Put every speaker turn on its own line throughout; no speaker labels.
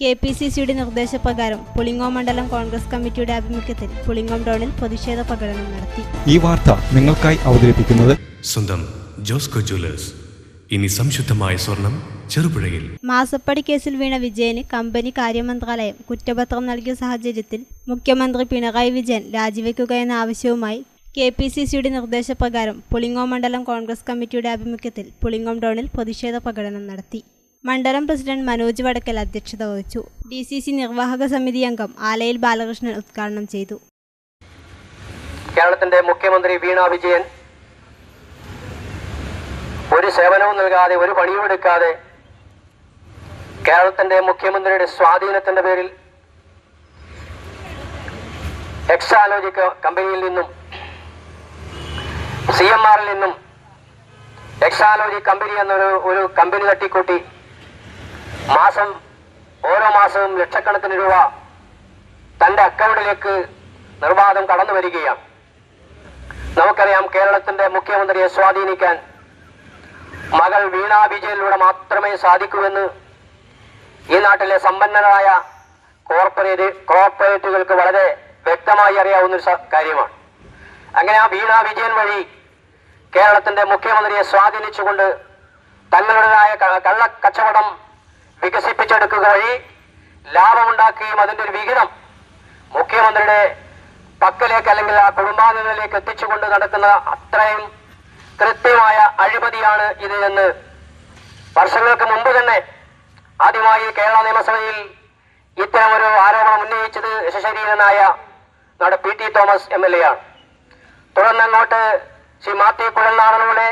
K P C സിയുടെ നിർദ്ദേശപ്രകാരം പുളിങ്ങോം മണ്ഡലം കോൺഗ്രസ് കമ്മിറ്റിയുടെ ആഭിമുഖ്യത്തിൽ പുളിങ്ങോം ടൗണിൽ പ്രതിഷേധ പ്രകടനം നടത്തി.
ഈ വാർത്ത നിങ്ങൾക്കായി അവതരിപ്പിക്കുന്നത്
സ്വന്തം ജോസ്കോ ജ്വല്ലേഴ്സ്. ഇനി സംശുദ്ധമായ സ്വർണം ചെറുപുഴയിൽ.
മാസപ്പടി കേസിൽ വീണ വിജയന് കമ്പനി കാര്യമന്ത്രാലയം കുറ്റപത്രം നൽകിയ സാഹചര്യത്തിൽ മുഖ്യമന്ത്രി പിണറായി വിജയൻ രാജിവെക്കുക എന്ന ആവശ്യവുമായി കെ പി സി സിയുടെ നിർദ്ദേശപ്രകാരം പുളിങ്ങോം മണ്ഡലം കോൺഗ്രസ് കമ്മിറ്റിയുടെ ആഭിമുഖ്യത്തിൽ പുളിങ്ങോം ടൗണിൽ പ്രതിഷേധ പ്രകടനം നടത്തി. മണ്ഡലം പ്രസിഡന്റ് മനോജ് വടക്കൽ അധ്യക്ഷത വഹിച്ചു. ഡി സി സി നിർവാഹക സമിതി അംഗം ആലയിൽ ബാലകൃഷ്ണൻ ഉദ്ഘാടനം ചെയ്തു.
കേരളത്തിന്റെ മുഖ്യമന്ത്രി വീണ വിജയൻ ഒരു സേവനവും നൽകാതെ ഒരു പണിയും എടുക്കാതെ കേരളത്തിന്റെ മുഖ്യമന്ത്രിയുടെ സ്വാധീനത്തിന്റെ പേരിൽ എക്സാലോജി കമ്പനിയിൽ നിന്നും സി എം ആറിൽ നിന്നും എക്സാലോജി കമ്പനി എന്നൊരു ഒരു കമ്പനി തട്ടിക്കൂട്ടി. മാസം ഓരോ മാസവും ലക്ഷക്കണക്കിന് രൂപ തന്റെ അക്കൗണ്ടിലേക്ക് നിർബാധം കടന്നു വരികയാണ്. നമുക്കറിയാം കേരളത്തിന്റെ മുഖ്യമന്ത്രിയെ സ്വാധീനിക്കാൻ മകൾ വീണ വിജയനിലൂടെ മാത്രമേ സാധിക്കൂവെന്ന് ഈ നാട്ടിലെ സമ്പന്നരായ കോർപ്പറേറ്റ് കോർപ്പറേറ്റുകൾക്ക് വളരെ വ്യക്തമായി അറിയാവുന്ന ഒരു കാര്യമാണ്. അങ്ങനെ ആ വീണ വിജയൻ വഴി കേരളത്തിന്റെ മുഖ്യമന്ത്രിയെ സ്വാധീനിച്ചുകൊണ്ട് തങ്ങളുടേതായ കള്ള കച്ചവടം വികസിപ്പിച്ചെടുക്കുക വഴി ലാഭമുണ്ടാക്കുകയും അതിന്റെ ഒരു വിഹിതം മുഖ്യമന്ത്രിയുടെ പക്കലേക്ക് അല്ലെങ്കിൽ ആ കുടുംബാംഗങ്ങളിലേക്ക് എത്തിച്ചുകൊണ്ട് നടക്കുന്ന അത്രയും കൃത്യമായ അഴിമതിയാണ് ഇത് എന്ന് വർഷങ്ങൾക്ക് മുമ്പ് തന്നെ ആദ്യമായി കേരള നിയമസഭയിൽ ഇത്തരം ഒരു ആരോപണം ഉന്നയിച്ചത് ശശരീരനായ നമ്മുടെ P T Thomas M L A ആണ്. തുടർന്ന് അങ്ങോട്ട് ശ്രീ മാത്യു കുഴൽനാടനൂടെ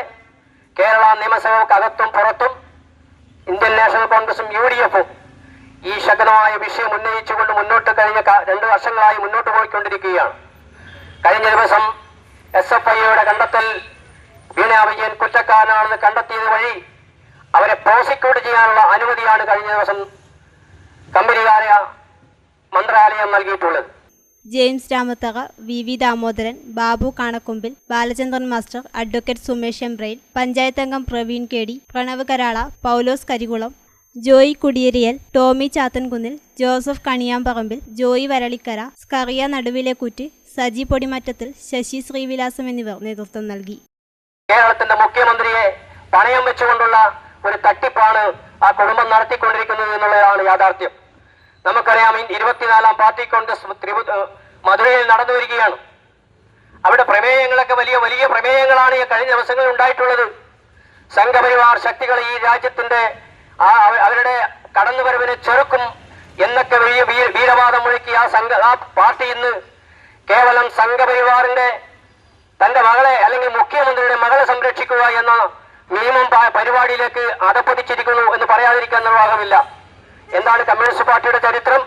കേരള നിയമസഭക്കകത്തും പുറത്തും ഇന്ത്യൻ നാഷണൽ കോൺഗ്രസും യു ഡി എഫും ഈ ശക്തമായ വിഷയം ഉന്നയിച്ചുകൊണ്ട് മുന്നോട്ട് കഴിഞ്ഞ രണ്ടു വർഷങ്ങളായി മുന്നോട്ട് പോയിക്കൊണ്ടിരിക്കുകയാണ്. കഴിഞ്ഞ ദിവസം എസ് എഫ് ഐയുടെ കണ്ടെത്തൽ വീണ വിജയൻ കുറ്റക്കാരനാണെന്ന് കണ്ടെത്തിയത് വഴി അവരെ പ്രോസിക്യൂട്ട് ചെയ്യാനുള്ള അനുമതിയാണ് കഴിഞ്ഞ ദിവസം കമ്പനികാര മന്ത്രാലയം നൽകിയിട്ടുള്ളത്.
ജെയിംസ് രാമത്തക വി വി ദാമോദരൻ ബാബു കാണക്കുമ്പിൽ ബാലചന്ദ്രൻ മാസ്റ്റർ അഡ്വക്കേറ്റ് സുമേഷ് എംബ്രയിൽ പഞ്ചായത്തംഗം പ്രവീൺ കേടി പ്രണവ് കരാള പൗലോസ് കരികുളം ജോയി കുടിയേരിയൽ ടോമി ചാത്തൻകുന്നിൽ ജോസഫ് കണിയാമ്പറമ്പിൽ ജോയി വരളിക്കര സ്കറിയ നടുവിലേക്കുറ്റ് സജി പൊടിമറ്റത്തിൽ ശശി ശ്രീവിലാസം എന്നിവർ നേതൃത്വം നൽകി.
കേരളത്തിന്റെ മുഖ്യമന്ത്രിയെ പണയം വെച്ചുകൊണ്ടുള്ള ഒരു തട്ടിപ്പാണ് ആ കുടുംബം നടത്തിക്കൊണ്ടിരിക്കുന്നത് എന്നുള്ളതാണ് യാഥാർത്ഥ്യം. നമുക്കറിയാം ഇരുപത്തിനാലാം പാർട്ടി കോൺഗ്രസ് മധുരയിൽ നടന്നു വരികയാണ്. അവിടെ പ്രമേയങ്ങളൊക്കെ വലിയ വലിയ പ്രമേയങ്ങളാണ് ഈ കഴിഞ്ഞ ദിവസങ്ങളിൽ ഉണ്ടായിട്ടുള്ളത്. സംഘപരിവാർ ശക്തികൾ ഈ രാജ്യത്തിന്റെ ആ അവ- അവരുടെ കടന്നുവരവിനെ ചെറുക്കും എന്നൊക്കെ വീരവാദം മുഴക്കി ആ സംഘ ആ പാർട്ടി ഇന്ന് കേവലം സംഘപരിവാറിന്റെ തന്റെ മകളെ അല്ലെങ്കിൽ മുഖ്യമന്ത്രിയുടെ മകളെ സംരക്ഷിക്കുക എന്ന പ- പരിപാടിയിലേക്ക് അടപ്പതിച്ചിരിക്കുന്നു എന്ന് പറയാതിരിക്കാൻ നിർവാഹമില്ല. എന്താണ് കമ്മ്യൂണിസ്റ്റ് പാർട്ടിയുടെ ചരിത്രം?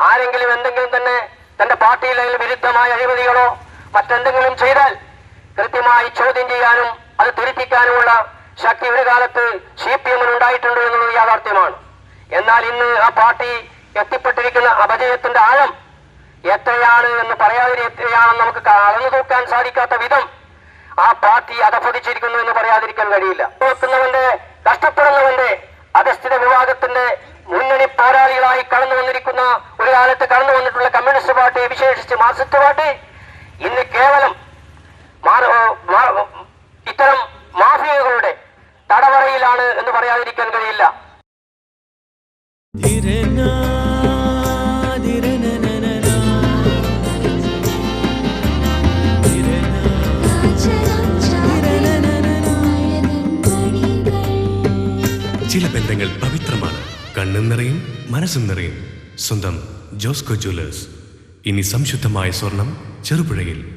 ആരെങ്കിലും എന്തെങ്കിലും തന്നെ തന്റെ പാർട്ടിയിൽ അല്ലെങ്കിൽ വിരുദ്ധമായ അഴിമതികളോ മറ്റെന്തെങ്കിലും ചെയ്താൽ കൃത്യമായി ചോദ്യം ചെയ്യാനും അത് തിരുത്തിക്കാനുമുള്ള ശക്തി ഒരു കാലത്ത് സി പി എമ്മിന് ഉണ്ടായിട്ടുണ്ട് എന്നുള്ളത് യാഥാർത്ഥ്യമാണ്. എന്നാൽ ഇന്ന് ആ പാർട്ടി എത്തിപ്പെട്ടിരിക്കുന്ന അപജയത്തിന്റെ ആഴം എത്രയാണ് എന്ന് പറയാതെ എത്രയാണെന്ന് നമുക്ക് അളന്നു തൂക്കാൻ സാധിക്കാത്ത വിധം ആ പാർട്ടി അധപ്പതിച്ചിരിക്കുന്നു എന്ന് പറയാതിരിക്കാൻ കഴിയില്ല. നോക്കുന്നവന്റെ കഷ്ടപ്പെടുന്നവന്റെ അധസ്ഥിത വിഭാഗത്തിന്റെ മുന്നണി പോരാളികളായി കടന്നു വന്നിരിക്കുന്ന ഒരു കാലത്ത് കടന്നു വന്നിട്ടുള്ള കമ്മ്യൂണിസ്റ്റ് പാർട്ടിയെ വിശേഷിച്ച് മാർക്സിസ്റ്റ് പാർട്ടി ഇന്ന് കേവലം എന്ന് പറയാതിരിക്കാൻ കഴിയില്ല.
ചില ബന്ധങ്ങൾ പവിത്രമാണ്. കണ്ണും നിറയും മനസ്സും നിറയും. സ്വന്തം ജോസ്കോ ജ്വല്ലേഴ്സ്. ഇനി സംശുദ്ധമായ സ്വർണം ചെറുപുഴയിൽ.